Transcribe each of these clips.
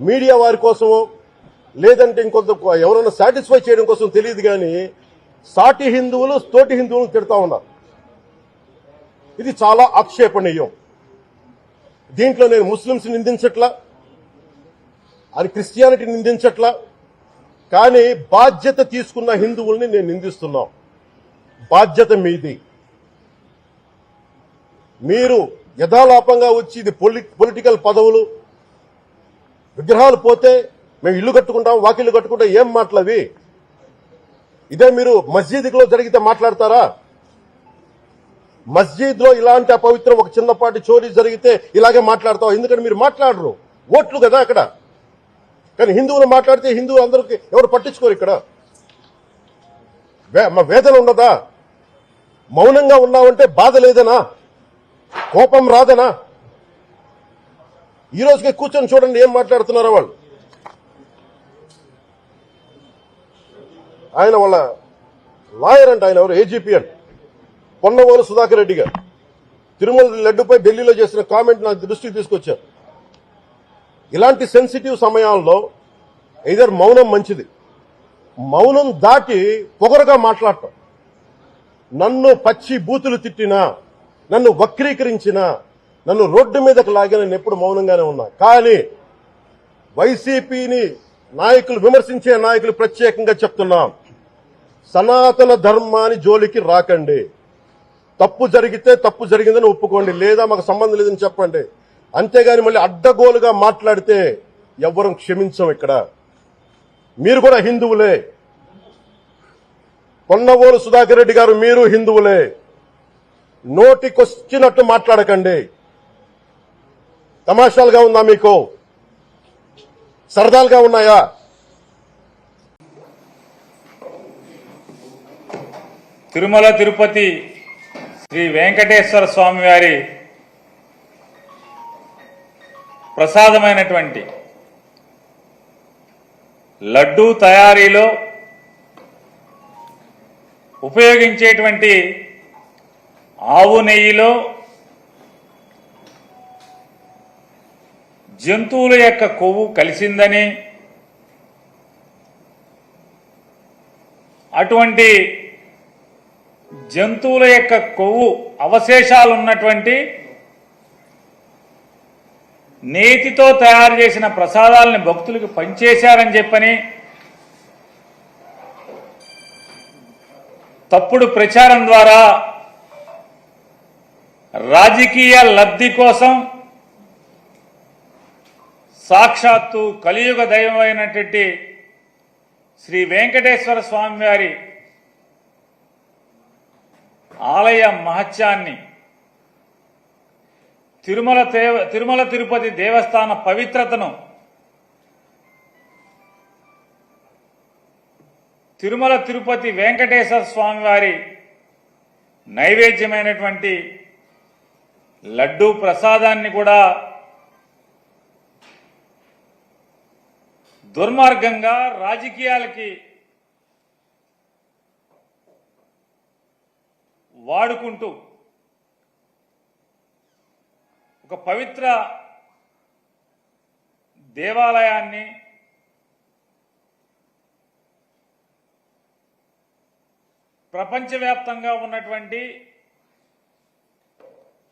Media వారి కోసమో లేదంటే ఇంకొంత ఎవరైనా సాటిస్ఫై చేయడం కోసం తెలియదు కానీ సాటి హిందువులు తోటి హిందువులు తిడతా ఉన్నారు. ఇది చాలా ఆక్షేపణీయం. దీంట్లో నేను ముస్లింస్ నిందించట్లా అది క్రిస్టియానిటీ నిందించట్లా కానీ బాధ్యత తీసుకున్న హిందువుల్ని నేను నిందిస్తున్నాం. బాధ్యత మీది. మీరు యథాలాపంగా వచ్చి ఇది పొలి- పొలిటికల్ పదవులు విగ్రహాలు పోతే మేము ఇల్లు కట్టుకుంటాం వాకిల్లు కట్టుకుంటాం ఏం మాటలవి ఇదే మీరు మస్జిద్లో జరిగితే మాట్లాడతారా? మస్జిద్లో ఇలాంటి అపవిత్రం ఒక చిన్నపాటి చోరీ జరిగితే ఇలాగే మాట్లాడతాం ఎందుకంటే మీరు మాట్లాడరు? ఓట్లు కదా అక్కడ. కానీ హిందువులు మాట్లాడితే హిందువులు అందరికి ఎవరు పట్టించుకోరు ఇక్కడ? మా వేదన ఉండదా మౌనంగా ఉన్నావంటే బాధ లేదనా? కోపం రాదనా? ఈ రోజుకి కూర్చొని చూడండి ఏం మాట్లాడుతున్నారో వాళ్ళు. ఆయన వాళ్ళ లాయర్ అంట ఆయన ఎవరు? ఏజీపీ అంట. పొన్నవోలు సుధాకర్ రెడ్డి గారు. తిరుమల లడ్డుపై ఢిల్లీలో చేసిన కామెంట్ నా దృష్టికి తీసుకొచ్చారు. ఇలాంటి సెన్సిటివ్ సమయాల్లో ఇదర్ మౌనం మంచిది. మౌనం దాటి పొగరుగా మాట్లాడటం. నన్ను పచ్చి బూతులు తిట్టినా నన్ను వక్రీకరించినా నన్ను రోడ్డు మీదకి లాగి నేను ఎప్పుడు మౌనంగానే ఉన్నా. కానీ వైసీపీని నాయకులు విమర్శించే నాయకులు ప్రత్యేకంగా చెప్తున్నాం. సనాతన ధర్మాన్ని జోలికి రాకండి. తప్పు జరిగితే తప్పు జరిగిందని ఒప్పుకోండి. లేదా మాకు సంబంధం లేదని చెప్పండి. అంతేగాని మళ్ళీ అడ్డగోలుగా మాట్లాడితే ఎవ్వరం క్షమించం ఇక్కడ. మీరు కూడా హిందువులే. పొన్నవోలు సుధాకర్ రెడ్డి గారు మీరు హిందువులే. నోటికొచ్చినట్టు మాట్లాడకండి. తమాషాలుగా ఉందా మీకు? సరదాలుగా ఉన్నాయా? తిరుమల తిరుపతి శ్రీ వెంకటేశ్వర స్వామి వారి ప్రసాదమైనటువంటి లడ్డూ తయారీలో ఉపయోగించేటువంటి ఆవు నెయ్యిలో జంతువుల యొక్క కొవ్వు కలిసిందని అటువంటి జంతువుల యొక్క కొవ్వు అవశేషాలు ఉన్నటువంటి నేతితో తయారు చేసిన ప్రసాదాలని భక్తులకు పంచేశారని చెప్పని తప్పుడు ప్రచారం ద్వారా రాజకీయ లబ్ధి కోసం సాక్షాత్తు కలియుగ దైవమైనటువంటి శ్రీ వెంకటేశ్వర స్వామి వారి ఆలయ మహత్యాన్ని తిరుమల దేవ- తిరుమల తిరుపతి దేవస్థాన పవిత్రతను తిరుమల తిరుపతి వెంకటేశ్వర స్వామి వారి నైవేద్యమైనటువంటి లడ్డూ ప్రసాదాన్ని కూడా దుర్మార్గంగా రాజకీయాలకి వాడుకుంటూ ఒక పవిత్ర దేవాలయాన్ని ప్రపంచవ్యాప్తంగా ఉన్నటువంటి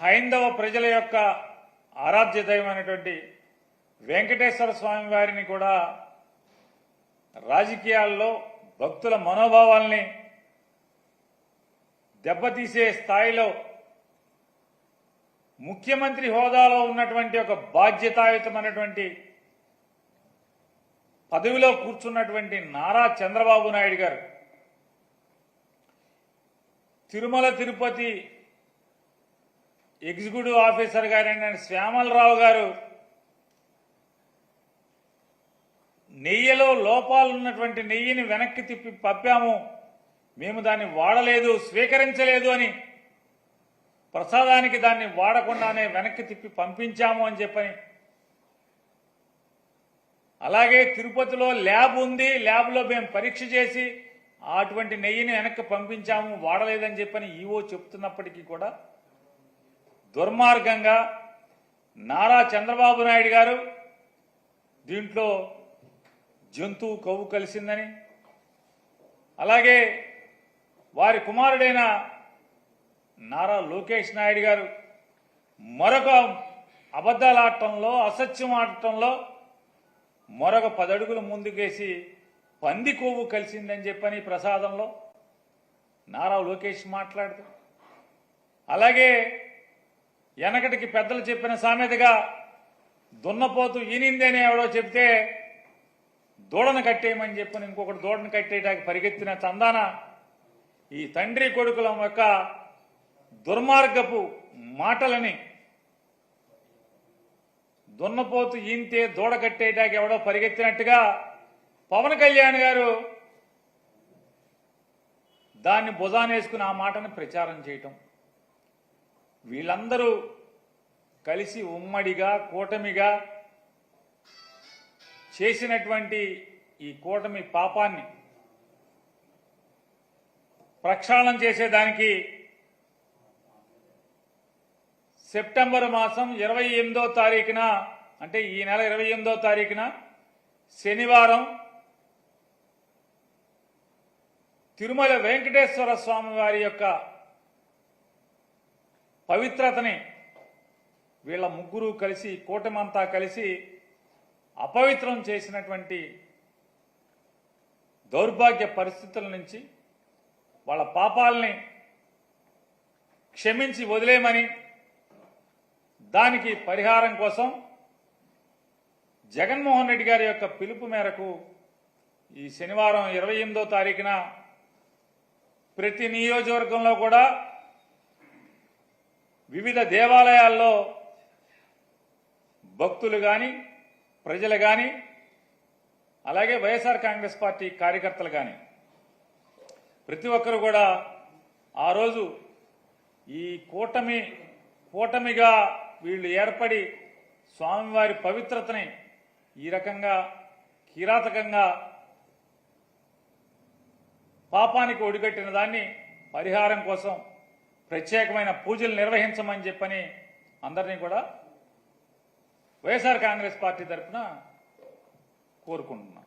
హైందవ ప్రజల యొక్క ఆరాధ్య దైవమైనటువంటి వెంకటేశ్వర స్వామి వారిని కూడా రాజకీయాల్లో భక్తుల మనోభావాల్ని దెబ్బతీసే స్థాయిలో ముఖ్యమంత్రి హోదాలో ఉన్నటువంటి ఒక బాధ్యతాయుతమైనటువంటి పదవిలో కూర్చున్నటువంటి నారా చంద్రబాబు నాయుడు గారు తిరుమల తిరుపతి ఎగ్జిక్యూటివ్ ఆఫీసర్ గారైన శ్యామలరావు గారు నెయ్యిలో లోపాలు ఉన్నటువంటి నెయ్యిని వెనక్కి తిప్పి పంపాము మేము దాన్ని వాడలేదు స్వీకరించలేదు అని ప్రసాదానికి దాన్ని వాడకుండానే వెనక్కి తిప్పి పంపించాము అని చెప్పని. అలాగే తిరుపతిలో ల్యాబ్ ఉంది ల్యాబ్లో మేము పరీక్ష చేసి అటువంటి నెయ్యిని వెనక్కి పంపించాము వాడలేదని చెప్పని ఈవో చెప్తున్నప్పటికీ కూడా దుర్మార్గంగా నారా చంద్రబాబు నాయుడు గారు దీంట్లో జంతువు కొవ్వు కలిసిందని. అలాగే వారి కుమారుడైన నారా లోకేష్ నాయుడు గారు మరొక అబద్ధాలు అసత్యం ఆడటంలో మరొక పదడుగులు ముందుకేసి పంది కొవ్వు కలిసిందని చెప్పని ప్రసాదంలో నారా లోకేష్ మాట్లాడుతూ. అలాగే వెనకటికి పెద్దలు చెప్పిన సామెతగా దున్నపోతు ఈనిందని ఎవడో చెప్తే దూడను కట్టేయమని చెప్పని ఇంకొకటి దూడను కట్టేయడానికి పరిగెత్తిన చందాన ఈ తండ్రి కొడుకుల యొక్క దుర్మార్గపు మాటలని దున్నపోతు ఈంతే దూడ కట్టేయడానికి ఎవడో పరిగెత్తినట్టుగా పవన్ కళ్యాణ్ గారు దాన్ని భుజానేసుకుని ఆ మాటను ప్రచారం చేయటం. వీళ్ళందరూ కలిసి ఉమ్మడిగా కూటమిగా చేసినటువంటి ఈ కూటమి పాపాన్ని ప్రక్షాళన చేసేదానికి సెప్టెంబర్ మాసం ఇరవై ఎనిమిదో తారీఖున అంటే ఈ నెల ఇరవై ఎనిమిదో తారీఖున శనివారం తిరుమల వెంకటేశ్వర స్వామి వారి యొక్క పవిత్రతని వీళ్ళ ముగ్గురు కలిసి కూటమంతా కలిసి అపవిత్రం చేసినటువంటి దౌర్భాగ్య పరిస్థితుల నుంచి వాళ్ళ పాపాలని క్షమించి వదిలేయమని దానికి పరిహారం కోసం జగన్మోహన్ రెడ్డి గారి యొక్క పిలుపు మేరకు ఈ శనివారం ఇరవై ఎనిమిదో తారీఖున ప్రతి నియోజకవర్గంలో కూడా వివిధ దేవాలయాల్లో భక్తులు కానీ ప్రజలు కానీ అలాగే వైఎస్ఆర్ కాంగ్రెస్ పార్టీ కార్యకర్తలు కానీ ప్రతి ఒక్కరు కూడా ఆ రోజు ఈ కూటమి కూటమిగా వీళ్ళు ఏర్పడి స్వామివారి పవిత్రతని ఈ రకంగా కిరాతకంగా పాపానికి ఒడిగట్టిన దాన్ని పరిహారం కోసం ప్రత్యేకమైన పూజలు నిర్వహించమని చెప్పని అందరినీ కూడా వైఎస్ఆర్ కాంగ్రెస్ పార్టీ తరఫున కోరుకుంటున్నాం.